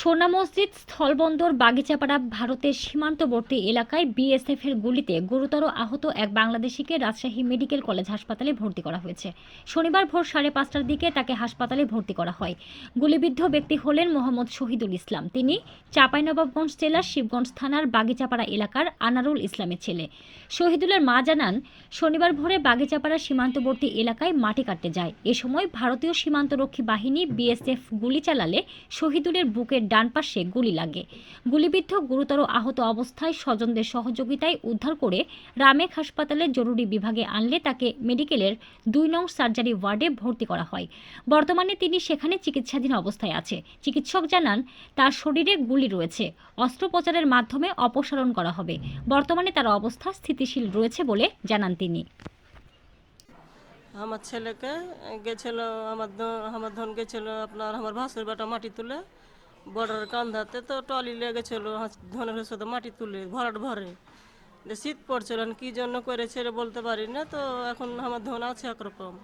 সোনা মসজিদ, স্থলবন্দর, বাগিচাপাড়া ভারতের সীমান্তবর্তী এলাকায় বিএসএফ এর গুলিতে গুরুতর আহত এক বাংলাদেশিকে রাজশাহী মেডিকেল কলেজ হাসপাতালে ভর্তি করা হয়েছে। শনিবার ভোর সাড়ে পাঁচটার দিকে তাকে হাসপাতালে ভর্তি করা হয়। গুলিবিদ্ধ ব্যক্তি হলেন মোহাম্মদ শহীদুল ইসলাম। তিনি চাঁপাইনবাবগঞ্জ জেলার শিবগঞ্জ থানার বাগিচাপাড়া এলাকার আনারুল ইসলামের ছেলে। শহীদুলের মা জানান, শনিবার ভোরে বাগিচাপাড়া সীমান্তবর্তী এলাকায় মাটি কাটতে যায়। এ সময় ভারতীয় সীমান্তরক্ষী বাহিনী বিএসএফ গুলি চালালে শহীদুলের বুকের ডান পাশে গুলি লাগে। গুলিবিদ্ধ গুরুতর আহত অবস্থায় স্বজনদের সহযোগিতায় উদ্ধার করে রামেক হাসপাতালের জরুরি বিভাগে আনলে তাকে মেডিকেলের দুই নং সার্জারি ওয়ার্ডে ভর্তি করা হয়। বর্তমানে তিনি সেখানে চিকিৎসাধীন অবস্থায় আছে। চিকিৎসক জানান, তার শরীরে গুলি রয়েছে। অস্ত্রোপচারের মাধ্যমে অপসারণ করা হবে। বর্তমানে তার অবস্থা স্থিতিশীল রয়েছে বলে জানান তিনি। আমার ছেলেকে গেছিল, আমার আমার ধন গেছিল আপনার, আমার ভাসুর বেটা মাটি তুলে। বর্ডার কান্ধাতে তো টলি লেগেছিল ধনের সাথে মাটি তুলে ভরাট ভরে। শীত পড়ছিল কি জন্য করেছে এটা বলতে পারি না, তো এখন আমার ধন আছে একরকম।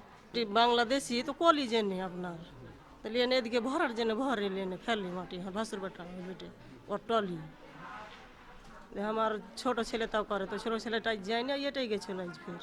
বাংলাদেশি তো কলি জেনে আপনার। তাহলে এদিকে ভরার জন্য ভরে এনে ফেলি মাটি আমার ভাসুর বেটা বেটে, ওর টলি আমার ছোট ছেলে তাও করে, তো ছোট ছেলেটাই যায় না, এটাই গেছিল আজ ফের।